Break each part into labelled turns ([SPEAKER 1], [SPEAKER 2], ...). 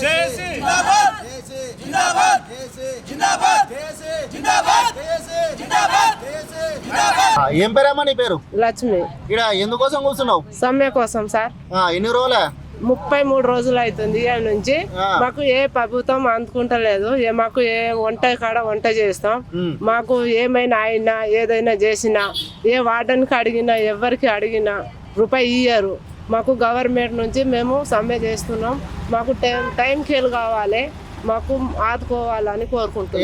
[SPEAKER 1] జేసీ
[SPEAKER 2] ఏం పేరమ్మా నీ పేరు?
[SPEAKER 3] లక్ష్మి.
[SPEAKER 2] ఇక్కడ ఎందుకోసం కూర్చున్నావు?
[SPEAKER 3] సమ్మె కోసం సార్.
[SPEAKER 2] ఆ, ఎన్ని రోజులే?
[SPEAKER 3] ముప్పై మూడు రోజులు అవుతుంది ఇవాళ నుంచి. మాకు ఏ ప్రభుత్వం అందుకుంటలేదు. ఏ మాకు ఏ వంట కాడ వంట చేస్తాం. మాకు ఏమైనా అయినా ఏదైనా చేసినా ఏ వార్డెన్కి అడిగినా ఎవరికి అడిగినా రూపాయి ఇయ్యరు. మాకు గవర్నమెంట్ నుంచి మేము సమ్మె చేస్తున్నాం. మాకు టైం టైం కేలు కావాలి. మాకు ఆదుకోవాలని కోరుకుంటున్నాం.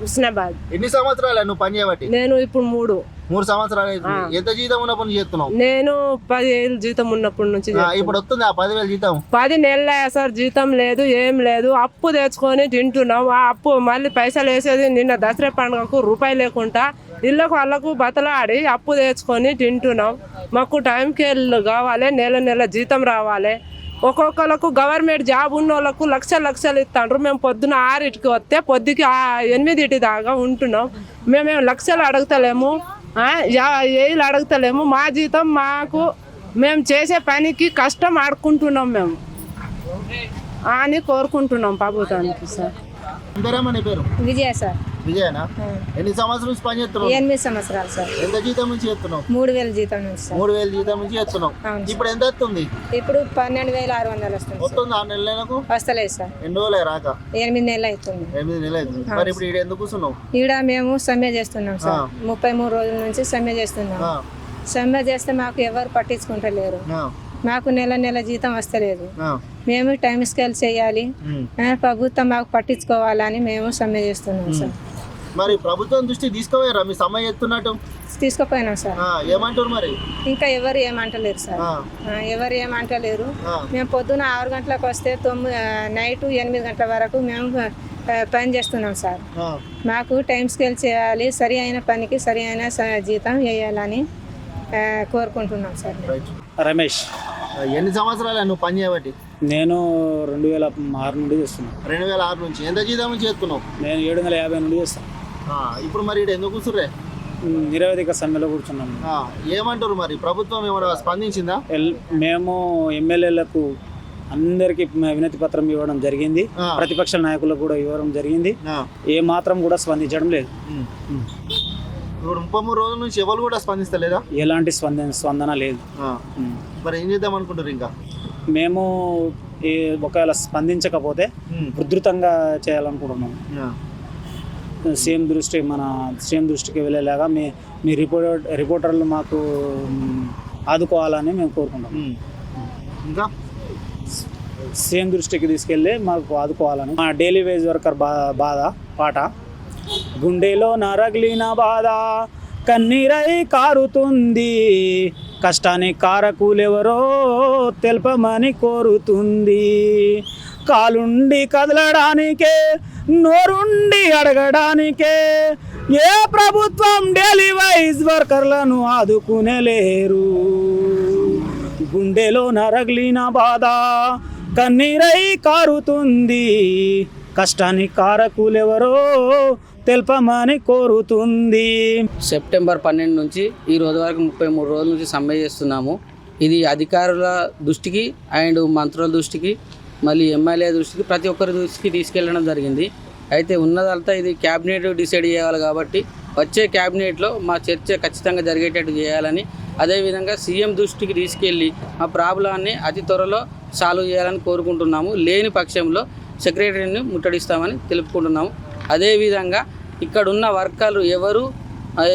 [SPEAKER 3] హుస్నాబాద్.
[SPEAKER 2] ఎన్ని సంవత్సరాలు నువ్వు పని చేయబట్టి?
[SPEAKER 3] నేను ఇప్పుడు మూడు.
[SPEAKER 2] మూడు సంవత్సరాలు అవుతుంది. ఎంత జీతం ఉన్న పని చేస్తున్నావు?
[SPEAKER 3] నేను పది ఏళ్ళు జీతం ఉన్నప్పటి నుంచి
[SPEAKER 2] ఆ. ఇప్పుడు వస్తుంది ఆ పదివేలు జీతం.
[SPEAKER 3] పది నెలలు సార్ జీతం లేదు ఏం లేదు. అప్పు తెచ్చుకొని తింటున్నాం. ఆ అప్పు మళ్ళీ పైసలు వేసేది నిన్న దసరా పండుగకు రూపాయి లేకుండా ఇళ్ళకు వాళ్ళకు బతలాడి అప్పు తెచ్చుకొని తింటున్నాం. మాకు టైంకి వెళ్ళి కావాలి నెల నెల జీతం రావాలి. ఒక్కొక్కరికి గవర్నమెంట్ జాబ్ ఉన్న వాళ్ళకు లక్షలు లక్షలు ఇస్తాండ్రు. మేము పొద్దున ఆరింటికి వస్తే పొద్దుకి ఆ- ఎనిమిదింటి దాకా ఉంటున్నాం. మేమేం లక్షలు అడుగుతలేము. ఏళ్ళు అడుగుతలేము. మా జీతం మాకు మేము చేసే పనికి కష్టం ఆడుకుంటున్నాం మేము. అని కోరుకుంటున్నాం ప్రభుత్వానికి సార్.
[SPEAKER 4] విజయ సార్.
[SPEAKER 2] విజయనా? ఎన్ని సంవత్సరాల నుంచి పని చేస్తున్నావు?
[SPEAKER 4] ఎనిమిది సంవత్సరాలు సార్.
[SPEAKER 2] ఎంత జీతం నుంచి చేస్తున్నావు?
[SPEAKER 4] మూడు వేల జీతం నుంచి
[SPEAKER 2] మూడు వేలు జీతం నుంచి చేస్తున్నావు. ఇప్పుడు ఎంత వస్తుంది
[SPEAKER 4] ఇప్పుడు పన్నెండు వేల ఆరు వందలు వస్తుంది
[SPEAKER 2] వస్తుంది ఆరు నెలల నెలకు?
[SPEAKER 4] వస్తలేదు సార్.
[SPEAKER 2] ఎన్ని రోజులే రాక?
[SPEAKER 4] ఎనిమిది నెలలు అవుతుంది.
[SPEAKER 2] ఎనిమిది నెలలు అవుతుంది. మరి ఇప్పుడు ఇక్కడ ఎందుకు కూర్చున్నావు?
[SPEAKER 4] ఈడ మేము సమ్మె చేస్తున్నాం సార్. ముప్పై మూడు రోజుల నుంచి సమ్మె చేస్తున్నాం. సమ్మె చేస్తే మాకు ఎవరు పట్టించుకుంటలేరు. మాకు నెల నెల జీతం వస్తలేదు. మేము టైం స్కేల్ చేయాలి. ప్రభుత్వం మాకు పట్టించుకోవాలని మేము సమ్మె చేస్తున్నాం సార్.
[SPEAKER 2] మరి ప్రభుత్వం దృష్టి తీసుకోవేరా? మీ సమ్మె ఎత్తున్నట్టు
[SPEAKER 4] తీసుకుపోయినాం సార్.
[SPEAKER 2] ఆ, ఏమంటారు మరి?
[SPEAKER 4] ఇంకా ఎవరు ఏమంటలేరు సార్. ఎవరు ఏమంటలేరు. మేము పొద్దున ఆరు గంటలకు వస్తే తొమ్మిది నైట్ ఎనిమిది గంటల వరకు మేము పని చేస్తున్నాం సార్. మాకు టైం స్కేల్ చేయాలి సరి అయిన పనికి సరి అయిన స- జీతం వేయాలని కోరుకుంటున్నాం సార్.
[SPEAKER 1] రమేష్.
[SPEAKER 2] ఎన్ని సంవత్సరాలు నువ్వు పని చేయబట్టి?
[SPEAKER 1] నేను రెండు వేల ఆరు నుండి చేస్తున్నాను
[SPEAKER 2] రెండు వేల ఆరు నుంచి. ఎంత జీతం నుంచి చేస్తున్నావు?
[SPEAKER 1] నేను ఏడు వందల యాభై నుండి చేస్తాను
[SPEAKER 2] ఇప్పుడు మరి ఇక్కడ ఎందుకు కూర్చుర్రే?
[SPEAKER 1] నిరవధిక సమ్మెలో కూర్చున్నాము
[SPEAKER 2] ఏమంటారు మరి? ప్రభుత్వం ఏమైనా స్పందించిందా?
[SPEAKER 1] మేము ఎమ్మెల్యేలకు అందరికీ వినతి పత్రం ఇవ్వడం జరిగింది. ప్రతిపక్ష నాయకులకు కూడా ఇవ్వడం జరిగింది. ఏ మాత్రం కూడా స్పందించడం లేదు.
[SPEAKER 2] ఇప్పుడు ముప్పై మూడు రోజుల నుంచి ఎవరు కూడా స్పందిస్తలేదా?
[SPEAKER 1] ఎలాంటి స్పందన స్పందన లేదు.
[SPEAKER 2] మరి ఏం చేద్దాం అనుకుంటారు ఇంకా?
[SPEAKER 1] మేము ఒకవేళ స్పందించకపోతే. ఉధృతంగా చేయాలనుకుంటున్నాం. సీఎం దృష్టి మన సీఎం దృష్టికి వెళ్ళేలాగా మీ మీ రిపోర్టర్ రిపోర్టర్లు మాకు ఆదుకోవాలని మేము కోరుకుంటాం.
[SPEAKER 2] ఇంకా?
[SPEAKER 1] సీఎం దృష్టికి తీసుకెళ్ళి మాకు ఆదుకోవాలని. మా డైలీ వేజ్ వర్కర్ బా బాధ పాట. గుండెలో నరగిలిన బాధ కన్నీరై కారుతుంది. కష్టాన్ని కారకులెవరో తెలపమని కోరుతుంది. కాలుండి కదలడానికే నోరుండి అడగడానికే. ఏ ప్రభుత్వం డైలీ వైజ్ వర్కర్లను ఆదుకునేలేరు గుండెలో నరగిలిన బాధ కన్నీరై కారుతుంది. కష్టాన్ని కారకులెవరో తెలపమని కోరుతుంది.
[SPEAKER 5] సెప్టెంబర్ పన్నెండు నుంచి ఈ రోజు వరకు ముప్పై మూడు రోజుల నుంచి సమ్మె చేస్తున్నాము. ఇది అధికారుల దృష్టికి అండ్ మంత్రుల దృష్టికి మళ్ళీ ఎమ్మెల్యే దృష్టికి ప్రతి ఒక్కరి దృష్టికి తీసుకెళ్ళడం జరిగింది. అయితే ఉన్నదంతా ఇది క్యాబినెట్ డిసైడ్ చేయాలి కాబట్టి వచ్చే క్యాబినెట్లో మా చర్చ ఖచ్చితంగా జరిగేటట్టు చేయాలని అదేవిధంగా సీఎం దృష్టికి తీసుకెళ్ళి మా ప్రాబ్లాన్ని అతి త్వరలో సాల్వ్ చేయాలని కోరుకుంటున్నాము. లేని పక్షంలో సెక్రటరీని ముట్టడిస్తామని తెలుపుకుంటున్నాము. అదేవిధంగా ఇక్కడున్న వర్కర్లు ఎవరు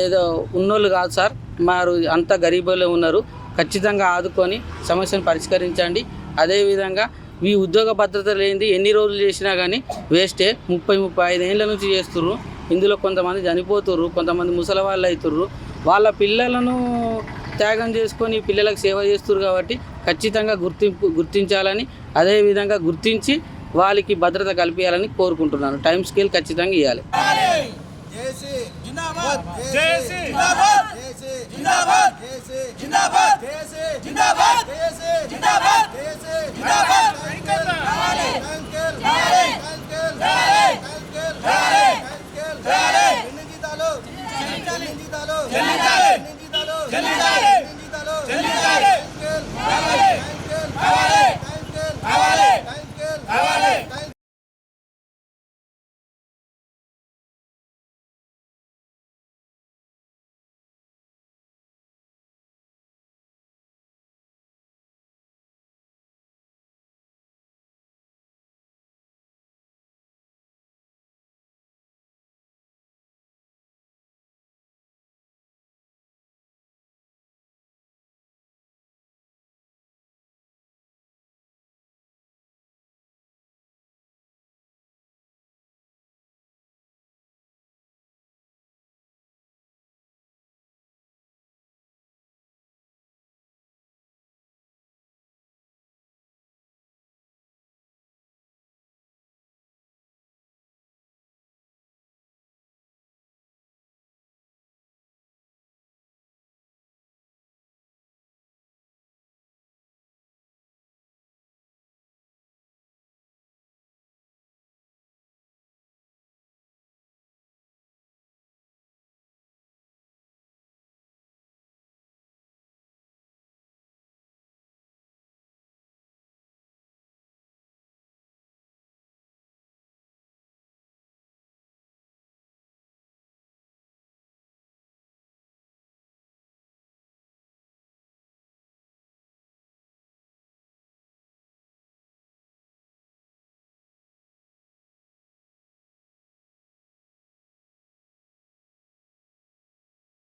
[SPEAKER 5] ఏదో ఉన్నోళ్ళు కాదు సార్ మారు అంత గరీబులే ఉన్నారు. ఖచ్చితంగా ఆదుకొని సమస్యను పరిష్కరించండి. అదేవిధంగా ఈ ఉద్యోగ భద్రత లేనిది ఎన్ని రోజులు చేసినా కానీ వేస్టే. ముప్పై ముప్పై ఐదు ఏళ్ళ నుంచి చేస్తుర్రు. ఇందులో కొంతమంది చనిపోతుర్రు కొంతమంది ముసలి వాళ్ళు అవుతుర్రు వాళ్ళ పిల్లలను త్యాగం చేసుకొని పిల్లలకు సేవ చేస్తురు కాబట్టి ఖచ్చితంగా గుర్తింపు గుర్తించాలని అదేవిధంగా గుర్తించి వాళ్ళకి భద్రత కల్పించాలని కోరుకుంటున్నాను. టైం స్కేల్ ఖచ్చితంగా ఇవ్వాలి
[SPEAKER 1] జేసీ
[SPEAKER 5] జిందాబాద్ జేసీ జిందాబాద్ జేసీ జిందాబాద్ జేసీ
[SPEAKER 2] జిందాబాద్ జేసీ జిందాబాద్ జేసీ జిందాబాద్ జేసీ జిందాబాద్ జేసీ జిందాబాద్